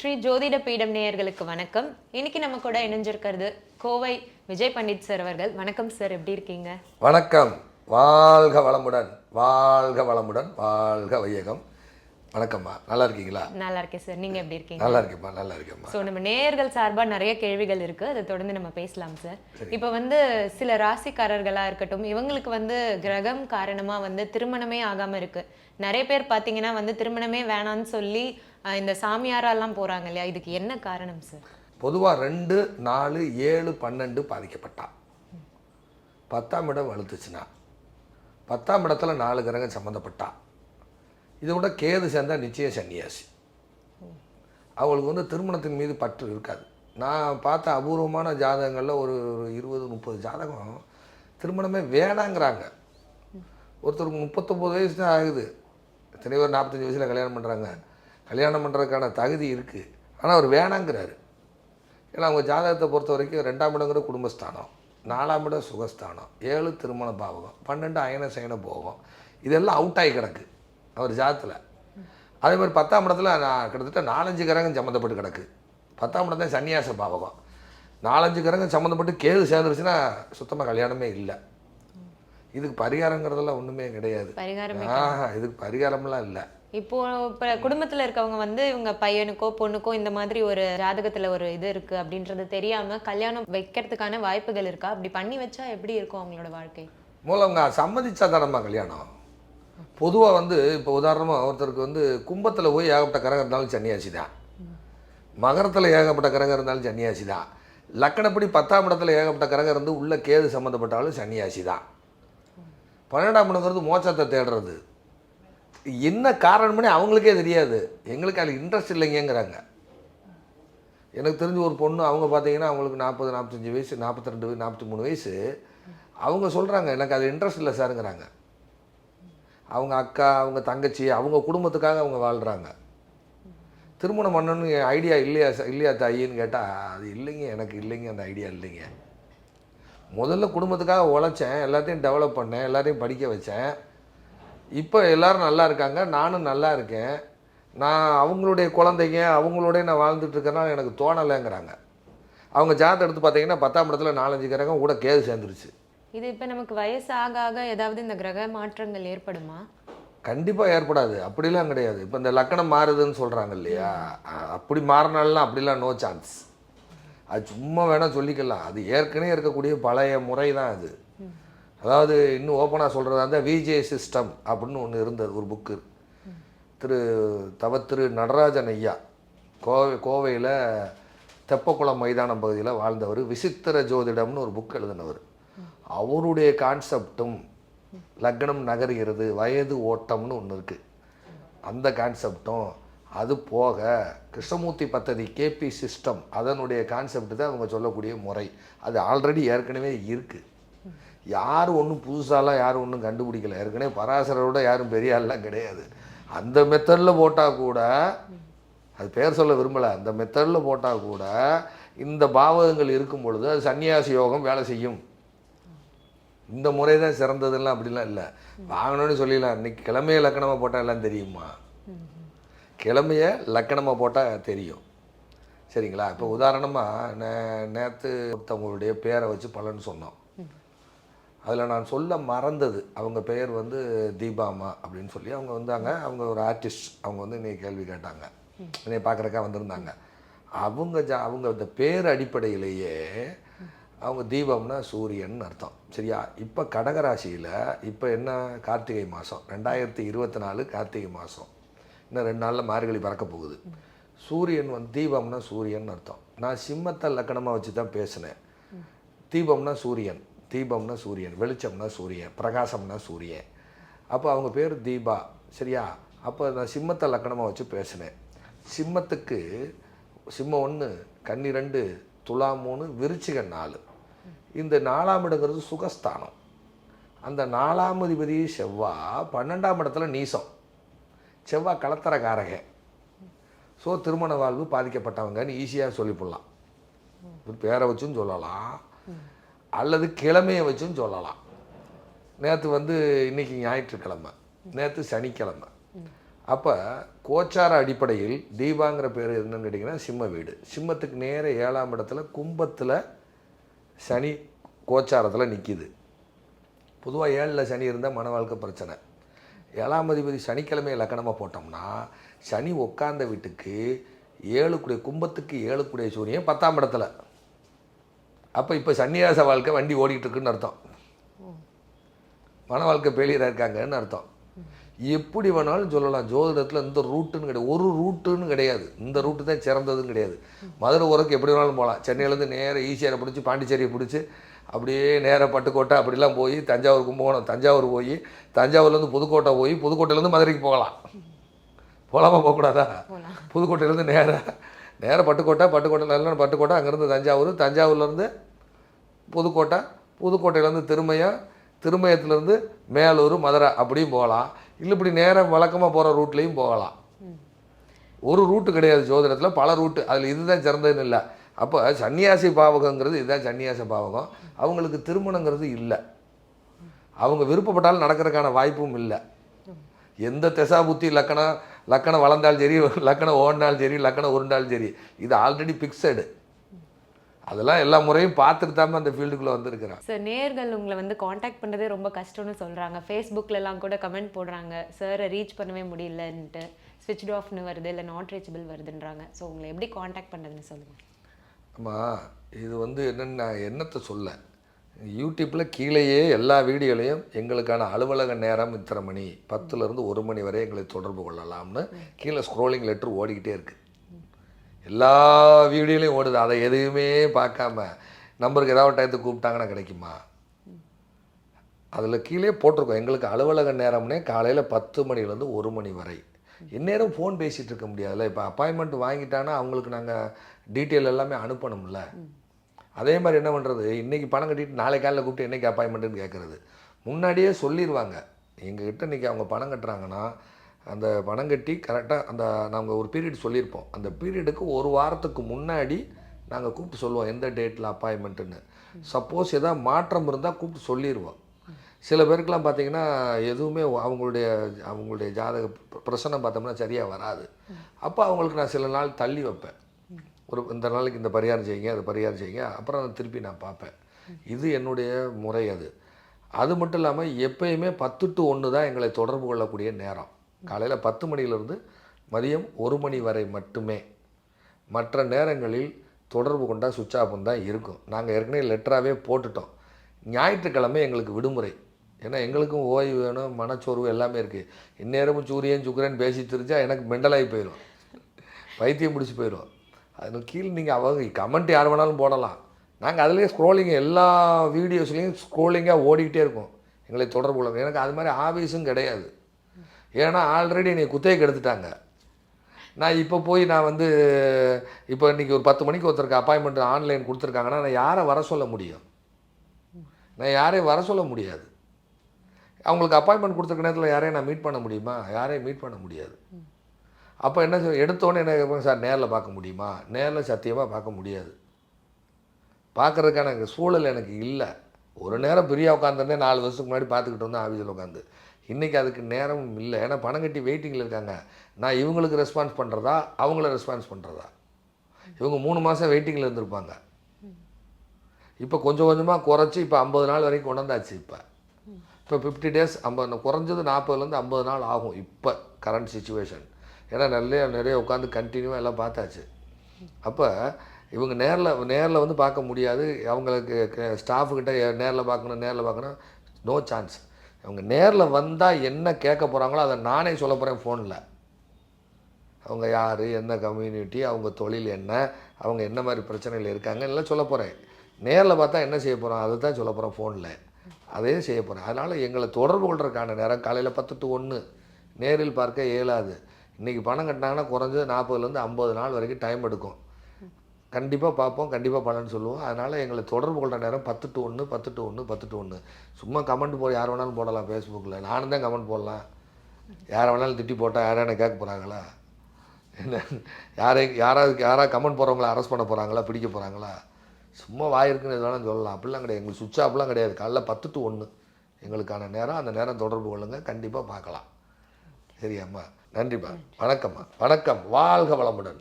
ஸ்ரீ ஜோதிட பீடம் நேயர்களுக்கு வணக்கம். இன்னைக்கு நம்ம கூட இணைஞ்சிருக்கிறது கோவை விஜய் பண்டிட் சார் அவர்கள். வணக்கம் சார் எப்படி இருக்கீங்க? வணக்கம். வாழ்க வளமுடன் வாழ்க வளமுடன் வாழ்க வையகம். வணக்கம்மா. நல்லா இருக்கீங்களா? நல்லா இருக்கேன் சார் நீங்க எப்படி இருக்கீங்க? நல்லா இருக்கேம்மா நல்லா இருக்கேம்மா. ஸோ நம்ம நேயர்கள் சார்பா நிறைய கேள்விகள் இருக்கு. அதை தொடர்ந்து நம்ம பேசலாம் சார். இப்போ வந்து சில ராசிக்காரர்களா இருக்கட்டும் இவங்களுக்கு வந்து கிரகம் காரணமா வந்து திருமணமே ஆகாம இருக்கு. நிறைய பேர் பாத்தீங்கன்னா வந்து திருமணமே வேணாம்னு சொல்லி இந்த சாமியாரெல்லாம் போறாங்க இல்லையா? இதுக்கு என்ன காரணம் சார் பொதுவாக ரெண்டு நாலு ஏழு பன்னெண்டு பாதிக்கப்பட்டா. பத்தாம் இடம் வலுத்துச்சுன்னா பத்தாம் இடத்துல நாலு கிரகம் சம்மந்தப்பட்டா இதை விட கேது சேர்ந்தால் நிச்சயம் சன்னியாசி. அவளுக்கு வந்து திருமணத்தின் மீது பற்று இருக்காது. நான் பார்த்த அபூர்வமான ஜாதகங்களில் ஒரு ஒரு இருபது முப்பது ஜாதகம் திருமணமே வேணாங்கிறாங்க. ஒருத்தருக்கு முப்பத்தொம்போது வயசு தான் ஆகுது. எத்தனை பேர் நாற்பத்தஞ்சு வயசில் கல்யாணம் பண்ணுறாங்க கல்யாணம் பண்ணுறதுக்கான தகுதி இருக்குது ஆனால் அவர் வேணாங்கிறாரு. ஏன்னா அவங்க ஜாதகத்தை பொறுத்த வரைக்கும் ரெண்டாம் இடங்கிற குடும்பஸ்தானம் நாலாம் இடம் சுகஸ்தானம் ஏழு திருமண பாவகம் பன்னெண்டு அயன சயன போகம் இதெல்லாம் அவுட் ஆகி கிடக்கு. அவர் ஜாதத்தில். அதே மாதிரி பத்தாம் இடத்துல நான் கிட்டத்தட்ட நாலஞ்சு கிரகம் சம்மந்தப்பட்டு கிடக்கு. பத்தாம் இடம் தான் சன்னியாச பாவகம். நாலஞ்சு கிரகம் சம்மந்தப்பட்டு கேது சேர்ந்துருச்சுன்னா சுத்தமாக கல்யாணமே இல்லை. இதுக்கு பரிகாரங்கிறதெல்லாம் ஒன்றுமே கிடையாது. ஆஹா இதுக்கு பரிகாரம்லாம் இல்லை. இப்போ இப்ப குடும்பத்துல இருக்கவங்க வந்து இவங்க பையனுக்கோ பொண்ணுக்கோ இந்த மாதிரி ஒரு ஜாதகத்துல ஒரு இது இருக்கு அப்படின்றது தெரியாம கல்யாணம் வைக்கிறதுக்கான வாய்ப்புகள் இருக்கா? அப்படி பண்ணி வச்சா எப்படி இருக்கும் அவங்களோட வாழ்க்கை? மூலம் அவங்க சம்மதிச்சா தானம்மா கல்யாணம். பொதுவாக வந்து இப்போ உதாரணமாக ஒருத்தருக்கு வந்து கும்பத்தில் போய் ஏகப்பட்ட கரகம் இருந்தாலும் சன்னியாசி தான் மகரத்தில் ஏகப்பட்ட கரகம் இருந்தாலும் சன்னியாசி தான் லக்கணப்படி பத்தாம் இடத்துல ஏகப்பட்ட கரகம் இருந்து உள்ள கேது சம்மந்தப்பட்டாலும் சன்னியாசி தான் பன்னெண்டாம் இடங்கிறது மோட்சத்தை தேடுறது. என்ன காரணம்னே அவங்களுக்கே தெரியாது. எங்களுக்கு அதில் இன்ட்ரெஸ்ட் இல்லைங்கிறாங்க எனக்கு தெரிஞ்ச ஒரு பொண்ணு அவங்க பார்த்தீங்கன்னா அவங்களுக்கு நாற்பது நாற்பத்தஞ்சு வயசு நாற்பத்தி ரெண்டு நாற்பத்தி மூணு வயசு. அவங்க சொல்கிறாங்க எனக்கு அது இன்ட்ரெஸ்ட் இல்லை சாருங்கிறாங்க. அவங்க அக்கா அவங்க தங்கச்சி அவங்க குடும்பத்துக்காக அவங்க வாழ்கிறாங்க திருமணம் பண்ணணும்னு ஐடியா இல்லையா இல்லையா தாயின்னு கேட்டால் அது இல்லைங்க எனக்கு இல்லைங்க அந்த ஐடியா இல்லைங்க. முதல்ல குடும்பத்துக்காக உழைச்சேன் எல்லாத்தையும் டெவலப் பண்ணேன் எல்லாத்தையும் படிக்க வச்சேன். இப்போ எல்லோரும் நல்லா இருக்காங்க நானும் நல்லா இருக்கேன். நான் அவங்களுடைய குழந்தைங்க அவங்களோடய நான் வாழ்ந்துட்டுருக்கேன்னா எனக்கு தோணலைங்கிறாங்க. அவங்க ஜாதகம் எடுத்து பார்த்தீங்கன்னா பத்தாம் இடத்துல நாலஞ்சு கிரகம் கூட கேது சேர்ந்துருச்சு. இது இப்போ நமக்கு வயசு ஆக ஆக ஏதாவது இந்த கிரக மாற்றங்கள் ஏற்படுமா? கண்டிப்பாக ஏற்படாது. அப்படிலாம் கிடையாது. இப்போ இந்த லக்கணம் மாறுதுன்னு சொல்கிறாங்க இல்லையா? அப்படி மாறினாலாம் அப்படிலாம் நோ சான்ஸ் அது சும்மா வேணால் சொல்லிக்கலாம். அது ஏற்கனவே இருக்கக்கூடிய பழைய முறை தான் அது. அதாவது இன்னும் ஓப்பனாக சொல்கிறதா இருந்தால் விஜே சிஸ்டம் அப்படின்னு ஒன்று இருந்தது ஒரு புக்கு திரு தவ திரு நடராஜன் ஐயா கோவை கோவையில் தெப்பக்குளம் மைதானம் பகுதியில் வாழ்ந்தவர் விசித்திர ஜோதிடம்னு ஒரு புக் எழுதினவர். அவருடைய கான்செப்டும் லக்னம் நகர்கிறது வயது ஓட்டம்னு ஒன்று இருக்குது அந்த கான்செப்டும் அது போக கிருஷ்ணமூர்த்தி பத்ததி கேபி சிஸ்டம் அதனுடைய கான்செப்ட் தான் அவங்க சொல்லக்கூடிய முறை. அது ஆல்ரெடி ஏற்கனவே இருக்குது யார் ஒன்றும் புதுசாலாம் யாரும் ஒன்றும் கண்டுபிடிக்கல. ஏற்கனவே பராசரோட யாரும் பெரிய ஆள்லாம் கிடையாது. அந்த மெத்தடில் போட்டால் கூட அது பேர் சொல்ல விரும்பலை. அந்த மெத்தடில் போட்டால் கூட இந்த பாவகங்கள் இருக்கும் பொழுது அது சன்னியாசி யோகம் வேலை செய்யும். இந்த முறை தான் சிறந்ததெல்லாம் அப்படிலாம் இல்லை. வாங்கணும்னு சொல்லிடலாம். இன்னைக்கு கிழமைய லக்கணமாக போட்டால் எல்லாம் தெரியுமா? கிழமைய லக்கணமாக போட்டால் தெரியும். சரிங்களா? இப்போ உதாரணமாக நே நேற்று ஒருத்தவங்களுடைய பேரை வச்சு பலன் சொன்னோம். அதில் நான் சொல்ல மறந்தது. அவங்க பெயர் வந்து தீபாமா அப்படின்னு சொல்லி அவங்க வந்தாங்க. அவங்க ஒரு ஆர்டிஸ்ட் அவங்க வந்து இன்னைக்கு கேள்வி கேட்டாங்க. என்னை பார்க்குறக்கா வந்திருந்தாங்க. அவங்க ஜா அவங்க அந்த பேர் அடிப்படையிலேயே அவங்க தீபம்னா சூரியன் அர்த்தம். சரியா? இப்போ கடகராசியில் இப்போ என்ன? கார்த்திகை மாதம் ரெண்டாயிரத்தி இருபத்தி நாலு கார்த்திகை மாதம் இன்னும் ரெண்டு நாளில் மார்கழி பறக்க போகுது. சூரியன் வந்து தீபம்னா சூரியன் அர்த்தம். நான் சிம்மத்தை லக்கணமாக வச்சு தான் பேசினேன். தீபம்னா சூரியன். தீபம்னா சூரியன். வெளிச்சம்னா சூரியன். பிரகாசம்னா சூரியன். அப்போ அவங்க பேர் தீபா. சரியா? அப்போ நான் சிம்மத்தை லக்கணமாக வச்சு பேசினேன். சிம்மத்துக்கு சிம்மம் ஒன்று கன்னி ரெண்டு துலா மூணு விருச்சிக நாலு. இந்த நாலாம் இடங்கிறது சுகஸ்தானம். அந்த நாலாம் அதிபதி செவ்வா பன்னெண்டாம் இடத்துல நீசம். செவ்வாய் கலத்தரக்காரகன் ஸோ திருமண வாழ்வு பாதிக்கப்பட்டவங்கன்னு ஈஸியாக சொல்லிவிடலாம் பேரை வச்சும் சொல்லலாம். அல்லது கிழமையை வச்சும் சொல்லலாம். நேற்று வந்து இன்னைக்கு ஞாயிற்றுக்கிழமை. நேற்று சனிக்கிழமை. அப்போ கோச்சார அடிப்படையில் தீபாங்கிற பேர் என்னன்னு கேட்டிங்கன்னா சிம்ம வீடு. சிம்மத்துக்கு நேர ஏழாம் இடத்துல கும்பத்தில் சனி கோச்சாரத்தில் நிற்கிது பொதுவாக ஏழில் சனி இருந்தால் மன வாழ்க்கை பிரச்சனை. ஏழாம் அதிபதி சனிக்கிழமை லக்கணமாக போட்டோம்னா சனி உட்கார்ந்த வீட்டுக்கு ஏழுக்குடைய கும்பத்துக்கு ஏழுக்குடைய சூரியன் பத்தாம் இடத்துல. அப்போ இப்போ சன்னியாச வாழ்க்கை வண்டி ஓடிக்கிட்டு இருக்குன்னு அர்த்தம். மன வாழ்க்கை பெயிலியராக இருக்காங்கன்னு அர்த்தம். எப்படி வேணாலும் சொல்லலாம். ஜோதிடத்தில் இந்த ரூட்டுன்னு கிடையாது. ஒரு ரூட்டுன்னு கிடையாது. இந்த ரூட்டு தான் சிறந்ததுன்னு கிடையாது. மதுரை உரக்கு எப்படி வேணாலும் போகலாம். சென்னையிலேருந்து நேராக ஈசிஆரை பிடிச்சி பாண்டிச்சேரியை பிடிச்சி அப்படியே நேராக பட்டுக்கோட்டை அப்படிலாம் போய் தஞ்சாவூர் கும்பகோணம் தஞ்சாவூர் போய் தஞ்சாவூர்லேருந்து புதுக்கோட்டை போய் புதுக்கோட்டையிலேருந்து மதுரைக்கு போகலாம். போகலாமா போகக்கூடாதா? புதுக்கோட்டையிலேருந்து நேராக நேராக பட்டுக்கோட்டை பட்டுக்கோட்டை நல்ல பட்டுக்கோட்டை அங்கேருந்து தஞ்சாவூர் தஞ்சாவூர்லேருந்து புதுக்கோட்டை புதுக்கோட்டையிலேருந்து திருமயம் திருமயத்துலேருந்து மேலூர் மதுரை அப்படியும் போகலாம். இல்லை இப்படி நேரம் வழக்கமாக போகிற ரூட்லேயும் போகலாம். ஒரு ரூட்டு கிடையாது ஜோதிடத்தில் பல ரூட்டு. அதில் இதுதான் சிறந்ததுன்னு இல்லை. அப்போ சன்னியாசி பாவகங்கிறது இதுதான் சன்னியாச பாவகம். அவங்களுக்கு திருமணங்கிறது இல்லை. அவங்க விருப்பப்பட்டாலும் நடக்கிறதுக்கான வாய்ப்பும் இல்லை. எந்த திசா புத்தி லக்கணம் லக்கணம் வளர்ந்தாலும் சரி லக்கணம் ஓடினாலும் சரி லக்கணம் உருண்டாலும் சரி இது ஆல்ரெடி பிக்சடு அதெல்லாம் எல்லா முறையும் பார்த்துட்டு தான் அந்த ஃபீல்டுக்குள்ளே வந்திருக்கிறான். சார் நேர்கள் உங்களை வந்து காண்டாக்ட் பண்ணுறதே ரொம்ப கஷ்டம்னு சொல்கிறாங்க ஃபேஸ்புக்கிலலாம் கூட கமெண்ட் போடுறாங்க. சாரை ரீச் பண்ணவே முடியலன்ட்டு. ஸ்விட்ச் ஆஃப்னு வருது இல்லை நாட் ரீச்சபிள் வருதுன்றாங்க. ஸோ உங்களை எப்படி காண்டாக்ட் பண்ணுறதுன்னு சொல்லுங்கள் ஆமாம் இது வந்து என்னென்னு நான் என்னத்தை சொல்ல? யூடியூப்பில் கீழேயே எல்லா வீடியோலையும் எங்களுக்கான அலுவலக நேரம் இத்தனை மணி பத்துலேருந்து ஒரு மணி வரை எங்களை தொடர்பு கொள்ளலாம்னு கீழே ஸ்க்ரோலிங் லெட்டர் ஓடிக்கிட்டே இருக்குது எல்லா வீடியோலையும் ஓடுது. அதை எதுவுமே பார்க்காம நம்பருக்கு ஏதாவது டயத்துக்கு கூப்பிட்டாங்கன்னா கிடைக்குமா? அதில் கீழே போட்டிருக்கோம். எங்களுக்கு அலுவலக நேரம்னே காலையில் பத்து மணிலேருந்து ஒரு மணி வரை. இந்நேரம் ஃபோன் பேசிகிட்டு இருக்க முடியாதுல்ல. இப்போ அப்பாயின்மெண்ட் வாங்கிட்டான்னா அவங்களுக்கு நாங்கள் டீட்டெயில் எல்லாமே அனுப்பணும்ல. அதே மாதிரி என்ன பண்ணுறது? இன்றைக்கி பணம் கட்டிட்டு நாளை காலையில் கூப்பிட்டு என்றைக்கு அப்பாயின்மெண்ட்டுன்னு கேட்குறது. முன்னாடியே சொல்லிடுவாங்க. எங்ககிட்ட இன்றைக்கி அவங்க பணம் கட்டுறாங்கன்னா அந்த பணம் கட்டி கரெக்டாக அந்த நாங்கள் ஒரு பீரியட் சொல்லியிருப்போம். அந்த பீரியடுக்கு ஒரு வாரத்துக்கு முன்னாடி நாங்கள் கூப்பிட்டு சொல்லுவோம் எந்த டேட்டில் அப்பாயின்மெண்ட்டுன்னு சப்போஸ் எதாவது மாற்றம் இருந்தால் கூப்பிட்டு சொல்லிடுவோம் சில பேருக்கெலாம் பார்த்தீங்கன்னா எதுவுமே அவங்களுடைய அவங்களுடைய ஜாதக பிர- பிரசனம் பார்த்தோம்னா சரியாக வராது. அப்போ அவங்களுக்கு நான் சில நாள் தள்ளி வைப்பேன். ஒரு இந்த நாளைக்கு இந்த பரிகாரம் செய்யுங்க அது பரிகாரம் செய்யுங்க அப்புறம் அதை திருப்பி நான் பார்ப்பேன். இது என்னுடைய முறை அது. அது மட்டும் இல்லாமல் எப்பயுமே பத்து டு ஒன்று தான் எங்களை தொடர்பு கொள்ளக்கூடிய நேரம். காலையில் பத்து மணியிலிருந்து மதியம் ஒரு மணி வரை மட்டுமே. மற்ற நேரங்களில் தொடர்பு கொண்டால் சுவிட்ச் ஆஃப் தான் இருக்கும். நாங்கள் ஏற்கனவே லெட்டராகவே போட்டுட்டோம். ஞாயிற்றுக்கிழமை எங்களுக்கு விடுமுறை. ஏன்னா எங்களுக்கும் ஓய்வு வேணும் மனச்சோர்வு எல்லாமே இருக்குது இந்நேரமும் சூரியன் சுக்கரன் பேசி தெரிஞ்சால் எனக்கு மெண்டலாகி போயிடும் வைத்தியம் பிடிச்சி போயிடும் அது கீழே நீங்கள் அவங்க கமெண்ட் யார் வேணாலும் போடலாம். நாங்கள் அதுலேயே ஸ்க்ரோலிங் எல்லா வீடியோஸ்லேயும் ஸ்க்ரோலிங்காக ஓடிக்கிட்டே இருக்கும். எங்களை தொடர்பு கொள்ளுங்க எனக்கு அது மாதிரி ஆபீஸும் கிடையாது. ஏன்னா ஆல்ரெடி என்னை குத்தகைக்கு எடுத்துட்டாங்க. நான் இப்போ போய் நான் வந்து இப்போ இன்றைக்கி ஒரு பத்து மணிக்கு ஒருத்தருக்கு அப்பாயின்மெண்ட் ஆன்லைன் கொடுத்துருக்காங்கன்னா நான் யாரை வர சொல்ல முடியும்? நான் யாரையும் வர சொல்ல முடியாது. அவங்களுக்கு அப்பாயின்மெண்ட் கொடுத்துருக்க நேரத்தில் யாரையும் நான் மீட் பண்ண முடியுமா? யாரையும் மீட் பண்ண முடியாது. அப்போ என்ன சொல் எடுத்தோன்னே என்ன சார் நேரில் பார்க்க முடியுமா? நேரில் சத்தியமாக பார்க்க முடியாது. பார்க்குறதுக்கான சூழல் எனக்கு இல்லை. ஒரு நேரம் பிரியா உட்காந்துருந்தேன் நாலு வருஷத்துக்கு முன்னாடி பார்த்துக்கிட்டு வந்தேன் ஆஃபீஸில் உட்காந்து இன்றைக்கி அதுக்கு நேரமும் இல்லை. ஏன்னா பணம் கட்டி வெயிட்டிங்கில் இருக்காங்க. நான் இவங்களுக்கு ரெஸ்பான்ஸ் பண்ணுறதா அவங்கள ரெஸ்பான்ஸ் பண்ணுறதா இவங்க மூணு மாதம் வெயிட்டிங்கில் இருந்திருப்பாங்க. இப்போ கொஞ்சம் கொஞ்சமாக குறைச்சி இப்போ ஐம்பது நாள் வரைக்கும் கொண்டாந்தாச்சு இப்போ. இப்போ ஃபிஃப்டி டேஸ் ஐம்பது குறைஞ்சது நாற்பதுலேருந்து ஐம்பது நாள் ஆகும் இப்போ கரண்ட் சுச்சுவேஷன் ஏன்னா நிறைய நிறைய உட்காந்து கண்டினியூவாக எல்லாம் பார்த்தாச்சு. அப்போ இவங்க நேரில் நேரில் வந்து பார்க்க முடியாது. அவங்களுக்கு ஸ்டாஃபுக்கிட்ட நேரில் பார்க்கணும் நேரில் பார்க்கணும். நோ சான்ஸ் அவங்க நேரில் வந்தால் என்ன கேட்க போகிறாங்களோ அதை நானே சொல்ல போகிறேன் ஃபோனில் அவங்க யார் என்ன கம்யூனிட்டி அவங்க தொழில் என்ன அவங்க என்ன மாதிரி பிரச்சனைகள் இருக்காங்க எல்லாம் சொல்ல போகிறேன் நேரில் பார்த்தா என்ன செய்ய போகிறோம் அதை தான் சொல்ல போகிறோம் ஃபோனில் அதையும் செய்ய போகிறேன் அதனால் எங்களை தொடர்பு கொள்றதுக்கான நேரம் காலையில் பத்து டு ஒன்று நேரில் பார்க்க இயலாது. இன்றைக்கி பணம் கட்டினாங்கன்னா குறைஞ்சது நாற்பதுலேருந்து ஐம்பது நாள் வரைக்கும் டைம் எடுக்கும். கண்டிப்பாக பார்ப்போம் கண்டிப்பாக பலன் சொல்லுவோம். அதனால் எங்களை தொடர்பு கொள்கிற நேரம் பத்து டு ஒன்று பத்து டு ஒன்று பத்து டு ஒன்று. சும்மா கமெண்ட் போ யார் வேணாலும் போடலாம் ஃபேஸ்புக்கில் நானும் தான் கமெண்ட் போடலாம். யாரை வேணாலும் திட்டி போட்டால் யாரான கேட்க போகிறாங்களா என்ன யாரை யாராவது யாராவது கமெண்ட் போடுறவங்கள அரெஸ்ட் பண்ண போகிறாங்களா பிடிக்க போகிறாங்களா சும்மா வாயிருக்குன்னு வேணாலும் சொல்லலாம். அப்படிலாம் கிடையாது. எங்களுக்கு சுவிட்ச் ஆஃப்லாம் கிடையாது. காலைல பத்து டு ஒன்று எங்களுக்கான நேரம். அந்த நேரம் தொடர்பு கொள்ளுங்கள் கண்டிப்பாக பார்க்கலாம். சரியாம்மா? நன்றிம்மா. வணக்கம்மா. வணக்கம். வாழ்க வளமுடன்.